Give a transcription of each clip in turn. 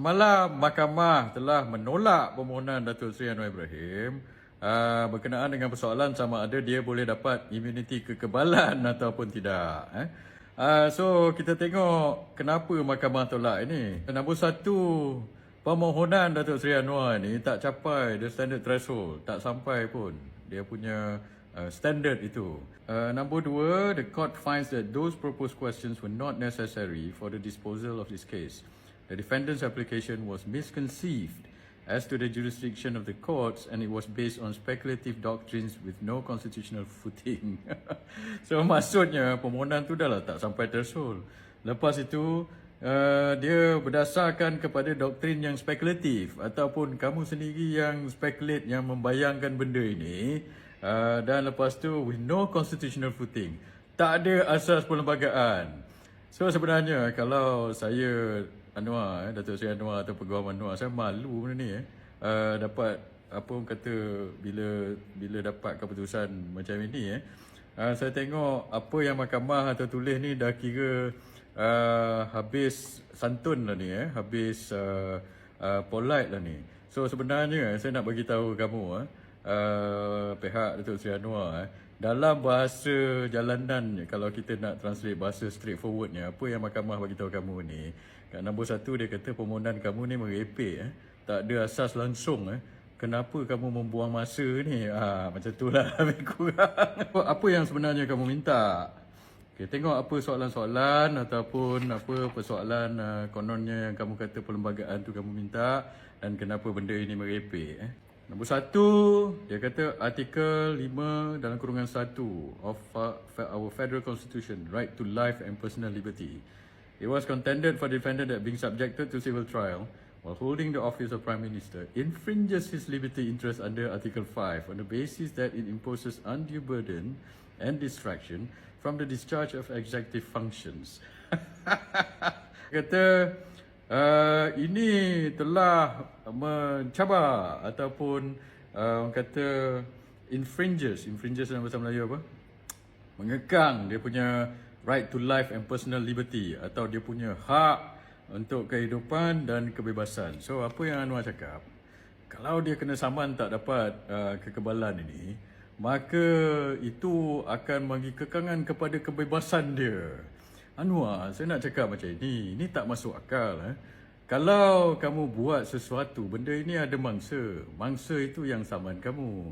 Malam mahkamah telah menolak permohonan Datuk Seri Anwar Ibrahim uh, berkenaan dengan persoalan sama ada dia boleh dapat imuniti kekebalan ataupun tidak. Eh. Uh, so kita tengok kenapa mahkamah tolak ini. Nombor satu, permohonan Datuk Seri Anwar ni tak capai the standard threshold. Tak sampai pun dia punya uh, standard itu. Uh, number dua, the court finds that those proposed questions were not necessary for the disposal of this case. The defendant's application was misconceived as to the jurisdiction of the courts and it was based on speculative doctrines with no constitutional footing. so maksudnya permohonan tu dah lah tak sampai threshold. Lepas itu uh, dia berdasarkan kepada doktrin yang spekulatif ataupun kamu sendiri yang speculate yang membayangkan benda ini uh, dan lepas tu with no constitutional footing. Tak ada asas perlembagaan. So sebenarnya kalau saya Anwar, eh, Datuk Seri Anwar atau Peguam Anwar, saya malu benda ni eh. Uh, dapat apa orang kata bila bila dapat keputusan macam ini eh. Uh, saya tengok apa yang mahkamah atau tulis ni dah kira uh, habis santun lah ni eh, habis uh, uh, polite lah ni. So sebenarnya saya nak bagi tahu kamu eh, uh, pihak Datuk Seri Anwar eh, dalam bahasa jalanan kalau kita nak translate bahasa straightforwardnya apa yang mahkamah bagi tahu kamu ni kat nombor satu dia kata permohonan kamu ni merepek eh. Tak ada asas langsung eh. Kenapa kamu membuang masa ni? Ah macam itulah lebih kurang. Apa yang sebenarnya kamu minta? Okay, tengok apa soalan-soalan ataupun apa persoalan uh, kononnya yang kamu kata perlembagaan tu kamu minta dan kenapa benda ini merepek eh. Nombor satu, dia kata artikel 5 dalam kurungan 1 of uh, our federal constitution, right to life and personal liberty. It was contended for defendant that being subjected to civil trial while holding the office of Prime Minister infringes his liberty interest under Article 5 on the basis that it imposes undue burden and distraction from the discharge of executive functions. Kata uh, ini telah mencabar ataupun uh, kata infringes, infringes dalam bahasa Melayu apa? Mengekang dia punya right to life and personal liberty atau dia punya hak untuk kehidupan dan kebebasan. So apa yang Anwar cakap, kalau dia kena saman tak dapat uh, kekebalan ini, maka itu akan bagi kekangan kepada kebebasan dia. Anwar, saya nak cakap macam ini, ini tak masuk akal. Eh? Kalau kamu buat sesuatu, benda ini ada mangsa. Mangsa itu yang saman kamu.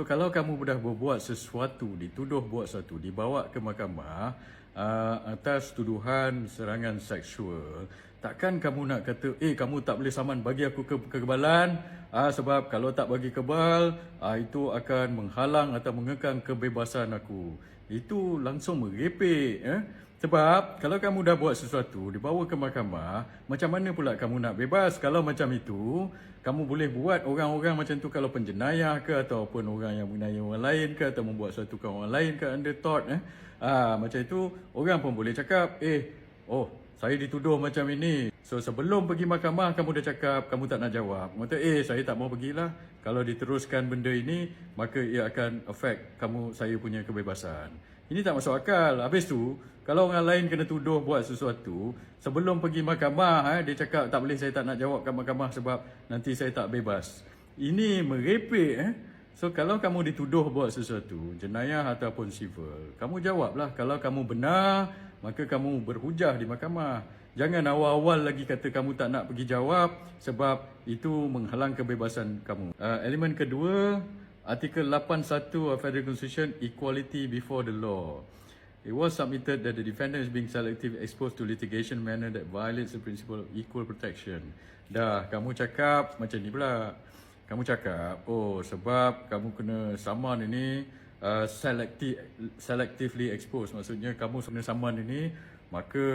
So kalau kamu sudah berbuat sesuatu, dituduh buat sesuatu, dibawa ke mahkamah uh, atas tuduhan serangan seksual, takkan kamu nak kata, eh kamu tak boleh saman bagi aku ke kekebalan, Ah sebab kalau tak bagi kebal, ah itu akan menghalang atau mengekang kebebasan aku. Itu langsung merepek eh. Sebab kalau kamu dah buat sesuatu dibawa ke mahkamah, macam mana pula kamu nak bebas kalau macam itu? Kamu boleh buat orang-orang macam tu kalau penjenayah ke ataupun orang yang mengenai orang lain ke atau membuat sesuatu ke orang lain ke under thought eh. Ah macam itu orang pun boleh cakap, "Eh, oh, saya dituduh macam ini. So sebelum pergi mahkamah kamu dah cakap kamu tak nak jawab. Kata eh saya tak mau pergilah. Kalau diteruskan benda ini maka ia akan affect kamu saya punya kebebasan. Ini tak masuk akal. Habis tu kalau orang lain kena tuduh buat sesuatu sebelum pergi mahkamah eh, dia cakap tak boleh saya tak nak jawab kat mahkamah sebab nanti saya tak bebas. Ini merepek eh. So kalau kamu dituduh buat sesuatu, jenayah ataupun civil, kamu jawablah. Kalau kamu benar, maka kamu berhujah di mahkamah. Jangan awal-awal lagi kata kamu tak nak pergi jawab sebab itu menghalang kebebasan kamu. Uh, elemen kedua, artikel 81 of Federal Constitution, equality before the law. It was submitted that the defendant is being selective exposed to litigation manner that violates the principle of equal protection. Dah, kamu cakap macam ni pula kamu cakap, oh sebab kamu kena saman ini uh, selective, selectively exposed. Maksudnya kamu kena saman ini, maka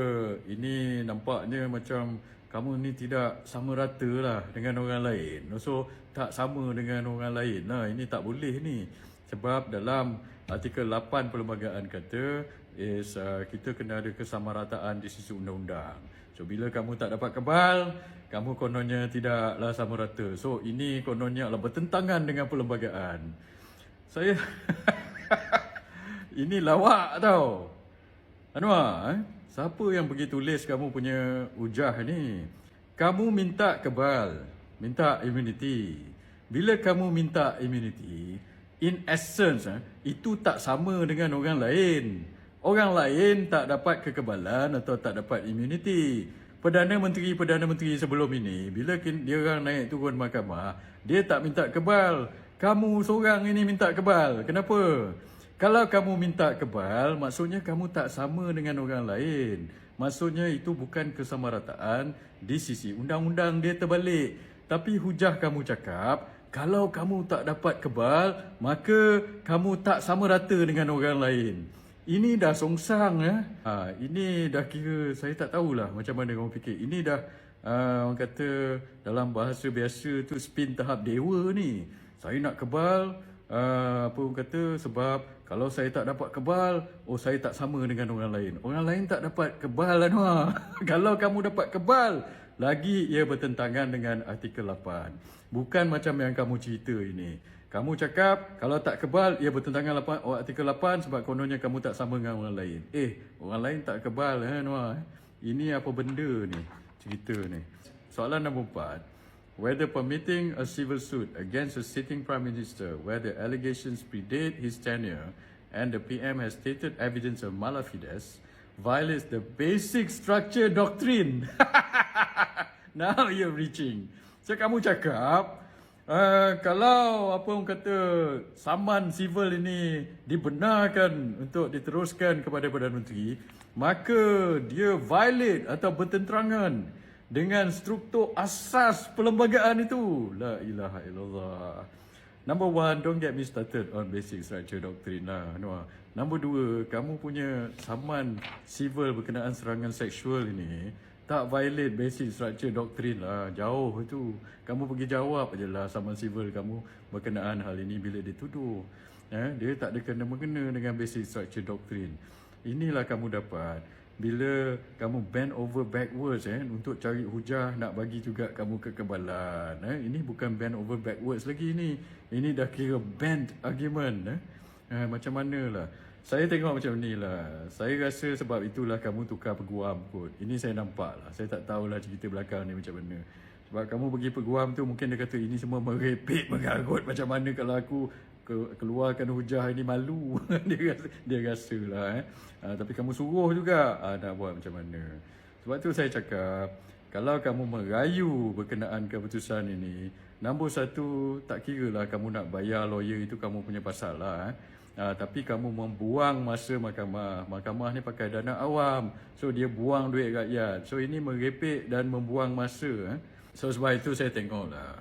ini nampaknya macam kamu ni tidak sama rata lah dengan orang lain. So tak sama dengan orang lain. Nah ini tak boleh ni. Sebab dalam artikel 8 perlembagaan kata is uh, kita kena ada kesamarataan di sisi undang-undang. So bila kamu tak dapat kebal, kamu kononnya tidaklah sama rata. So ini kononnya adalah bertentangan dengan perlembagaan. Saya ini lawak tau. Anwar, eh? Siapa yang pergi tulis kamu punya ujah ni? kamu minta kebal, minta immunity. Bila kamu minta immunity, in essence eh, itu tak sama dengan orang lain. Orang lain tak dapat kekebalan atau tak dapat immunity. Perdana Menteri Perdana Menteri sebelum ini bila dia orang naik turun mahkamah, dia tak minta kebal. Kamu seorang ini minta kebal. Kenapa? Kalau kamu minta kebal, maksudnya kamu tak sama dengan orang lain. Maksudnya itu bukan kesamarataan di sisi undang-undang dia terbalik. Tapi hujah kamu cakap, kalau kamu tak dapat kebal, maka kamu tak sama rata dengan orang lain. Ini dah songsang ya. Ha, ini dah kira saya tak tahulah macam mana kamu fikir. Ini dah uh, orang kata dalam bahasa biasa tu spin tahap dewa ni. Saya nak kebal uh, apa orang kata sebab kalau saya tak dapat kebal, oh saya tak sama dengan orang lain. Orang lain tak dapat kebal Anwar. kalau kamu dapat kebal, lagi ia bertentangan dengan artikel 8. Bukan macam yang kamu cerita ini. Kamu cakap kalau tak kebal ia bertentangan 8, oh, artikel 8 sebab kononnya kamu tak sama dengan orang lain. Eh, orang lain tak kebal eh Noah. Ini apa benda ni? Cerita ni. Soalan nombor 4. Whether permitting a civil suit against a sitting prime minister where the allegations predate his tenure and the PM has stated evidence of malafides violates the basic structure doctrine. Now you're reaching. So kamu cakap uh, kalau apa orang kata saman civil ini dibenarkan untuk diteruskan kepada Perdana Menteri, maka dia violate atau bertentangan dengan struktur asas perlembagaan itu. La ilaha illallah. Number one, don't get me started on basic structure doctrine lah. Noah. Number dua, kamu punya saman civil berkenaan serangan seksual ini tak violate basic structure doctrine lah. Jauh itu. Kamu pergi jawab je lah saman civil kamu berkenaan hal ini bila dituduh. Eh, dia tak ada kena-mengena dengan basic structure doctrine. Inilah kamu dapat bila kamu bend over backwards eh untuk cari hujah nak bagi juga kamu kekebalan eh. Ini bukan bend over backwards lagi ni ini dah kira bend argument eh, eh macam manalah. Saya tengok macam ni lah saya rasa sebab itulah kamu tukar peguam kot. Ini saya nampak lah saya tak tahulah cerita belakang ni macam mana. Sebab kamu pergi peguam tu mungkin dia kata ini semua merepek mengarut macam mana kalau aku ke, keluarkan hujah ini malu dia rasa dia rasa lah eh uh, tapi kamu suruh juga uh, nak buat macam mana sebab tu saya cakap kalau kamu merayu berkenaan keputusan ini nombor satu tak kira lah kamu nak bayar lawyer itu kamu punya pasal lah eh Uh, tapi kamu membuang masa mahkamah. Mahkamah ni pakai dana awam. So dia buang duit rakyat. So ini merepek dan membuang masa. Eh. So sebab itu saya tengok lah.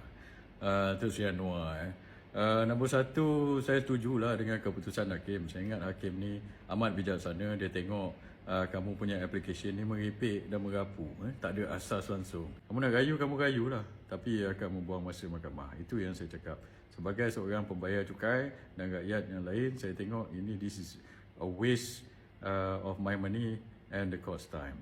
Uh, tu si Anwar. Eh. Uh, nombor satu, saya setuju lah dengan keputusan Hakim. Saya ingat Hakim ni amat bijaksana. Dia tengok uh, kamu punya application ni meripik dan merapu. Eh? Tak ada asas langsung. Kamu nak rayu, kamu rayu lah. Tapi akan membuang masa mahkamah. Itu yang saya cakap. Sebagai seorang pembayar cukai dan rakyat yang lain, saya tengok ini this is a waste uh, of my money and the cost time.